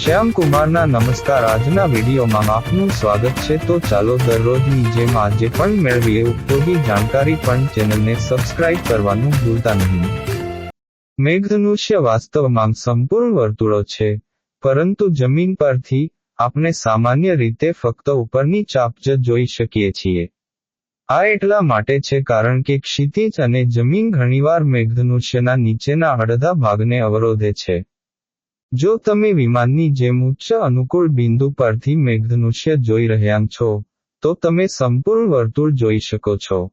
શ્યામ કુમારના નમસ્કાર. આજના વિડીયોમાં આપનું સ્વાગત છે. તો ચાલો દરરોજની જેમ આજે પણ મેળવીએ. ઉપયોગી જાણકારી પણ ચેનલને સબસ્ક્રાઇબ કરવાનું ભૂલતા નહીં. મેઘધનુષ્ય વાસ્તવમાં સંપૂર્ણ વર્તુળો છે, પરંતુ જમીન પરથી આપણે સામાન્ય રીતે ફક્ત ઉપરની ચાપ જ જોઈ શકીએ છીએ. આ એટલા માટે છે કારણ કે ક્ષિતિજ અને જમીન ઘણીવાર મેઘધનુષ્યના નીચેના અડધા ભાગને અવરોધે છે. જો તમે વિમાનની જેમ ઉચ્ચ અનુકૂળ બિંદુ પરથી મેઘધનુષ્ય જોઈ રહ્યા છો, તો તમે સંપૂર્ણ વર્તુળ જોઈ શકો છો.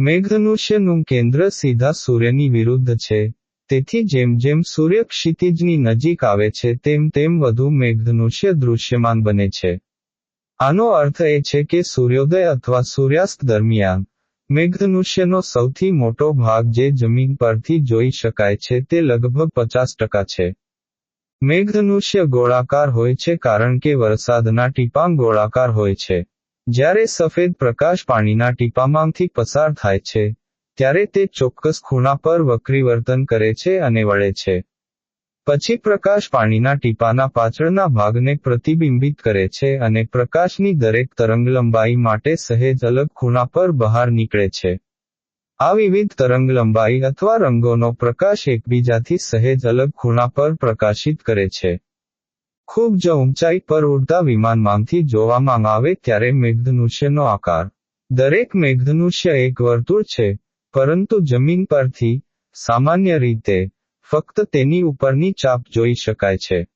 મેઘધનુષ્યનું કેન્દ્ર સીધા સૂર્યની વિરુદ્ધ છે, તેથી જેમ જેમ સૂર્ય ક્ષિતિજની નજીક આવે છે, તેમ તેમ વધુ મેઘધનુષ્ય દૃશ્યમાન બને છે. આનો અર્થ એ છે કે સૂર્યોદય અથવા સૂર્યાસ્ત દરમિયાન, મેઘધનુષ્યનો સૌથી મોટો ભાગ જે જમીન પરથી જોઈ શકાય છે તે લગભગ પચાસ ટકા છે. મેઘધનુષ્ય ગોળાકાર હોય છે કારણ કે વરસાદના ટીપાં ગોળાકાર હોય છે. જ્યારે સફેદ પ્રકાશ પાણીના ટીપામાંથી પસાર થાય છે, ત્યારે તે ચોક્કસ ખૂણા પર વક્રીવર્તન કરે છે અને વળે છે. પછી પ્રકાશ પાણીના ટીપાના પાછળના ભાગને પ્રતિબિંબિત કરે છે અને પ્રકાશની દરેક તરંગલંબાઈ માટે સહેજ અલગ ખૂણા પર બહાર નીકળે છે. આ વિવિધ તરંગલંબાઈ અથવા રંગોનો પ્રકાશ એકબીજાથી સહેજ અલગ ખૂણા પર પ્રકાશિત કરે છે. ખૂબ જ ઊંચાઈ પર ઉડતા વિમાનમાંથી જોવામાં આવે ત્યારે મેઘધનુષ્યનો આકાર. દરેક મેઘધનુષ્ય એક વર્તુળ છે, પરંતુ જમીન પરથી સામાન્ય રીતે ફક્ત તેની ઉપરની ચાપ જોઈ શકાય છે.